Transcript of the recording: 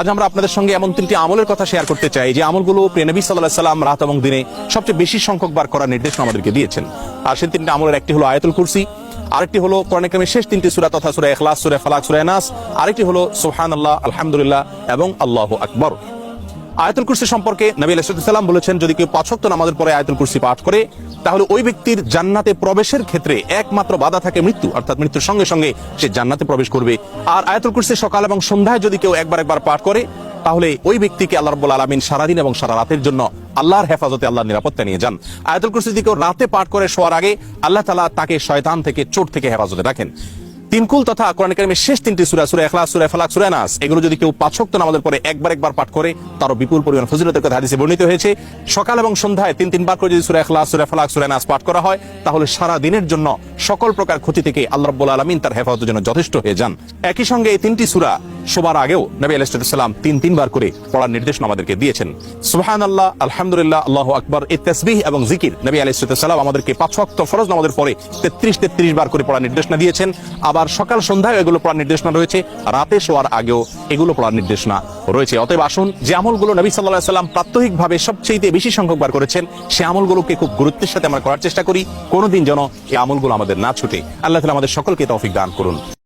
আজ আমরা আপনাদের সঙ্গে এমন তিনটি আমলের কথা শেয়ার করতে চাই, যে আমলগুলো প্রিয় নবী সাল্লাহ সাল্লাম রাত এবং দিনে সবচেয়ে বেশি সংখ্যক বার করার নির্দেশ আমাদেরকে দিয়েছেন। আর সেই তিনটি আমলের একটি হলো আয়াতুল কুরসি, আরেকটি হলো কোরআন কারিমের শেষ তিনটি সূরা তথা সূরা ইখলাস, সূরা ফালাক, সূরা নাস, আরেকটি হলো সুবহানাল্লাহ, আলহামদুলিল্লাহ এবং আল্লাহ আকবর। আয়াতুল কুরসি সম্পর্কে নবী আলাইহিসসালাম বলেছেন, যদি কেউ পাঁচ ওয়াক্ত নামাজের পরে আয়াতুল কুরসি পাঠ করে তাহলে ওই ব্যক্তির জান্নাতে প্রবেশের ক্ষেত্রে একমাত্র বাধা থাকে মৃত্যু, অর্থাৎ মৃত্যুর সঙ্গে সঙ্গে সে জান্নাতে প্রবেশ করবে। আর আয়াতুল কুরসি সকাল এবং সন্ধ্যায় যদি কেউ একবার একবার পাঠ করে, তাহলে ওই ব্যক্তিকে আল্লাহ রব্বুল আলমিন সারাদিন এবং সারা রাতের জন্য আল্লাহর হেফাজতে আল্লাহ নিরাপত্তা নিয়ে যান। আয়াতুল কুরসি যদি কেউ রাতে পাঠ করে শোয়ার আগে, আল্লাহ তালা তাকে শয়তান থেকে চোট থেকে হেফাজতে রাখেন। তিনকুল তথা কোরআন কারিমের শেষ তিনটি সুরা সুরা ইখলাস, সুরা ফালাক, সুরা নাস, এগুলো যদি কেউ পাঁচ ওয়াক্ত নামাজের পরে একবার একবার পাঠ করে, তারও বিপুল পরিমাণ ফজিলতের কথা হাদিসে বর্ণিত হয়েছে। সকাল এবং সন্ধ্যায় তিন তিনবার করে যদি সুরা ইখলাস, সুরা ফালাক, সুরা নাস পাঠ করা হয়, তাহলে সারা দিনের জন্য সকল প্রকার ক্ষতি থেকে আল্লাহ রাব্বুল আলামিন তার হেফাজতের জন্য যথেষ্ট হয়ে যান। একই সঙ্গে এই তিনটি সূরা শোবার আগেও নবী আলাইহিস সালাম তিন তিনবার করে পড়ার নির্দেশ আমাদেরকে দিয়েছেন। সুবহানাল্লাহ, আলহামদুলিল্লাহ, আল্লাহু আকবার। এই তাসবিহ এবং জিকির নবী আলাইহিস সালাম আমাদেরকে পাঁচ ওয়াক্ত ফরজ নামাজের পরে 33 33 বার করে পড়ার নির্দেশনা দিয়েছেন। আবার সকাল সন্ধ্যায় এগুলো পড়ার নির্দেশনা রয়েছে, রাতে শোয়ার আগেও এগুলো পড়ার নির্দেশনা রয়েছে। অতএব আসুন, যে আমলগুলো নবী আলাইহি সাল্লাম প্রাত্যহিকভাবে সবচেয়ে বেশি সংখ্যক বার করেছেন, সে আমলগুলোকে খুব গুরুত্বের সাথে আমরা করার চেষ্টা করি। কোনোদিন যেন এই আমলগুলো আমাদের না ছুটে। আল্লাহ তাআলা আমাদের সকলকে তৌফিক দান করুন।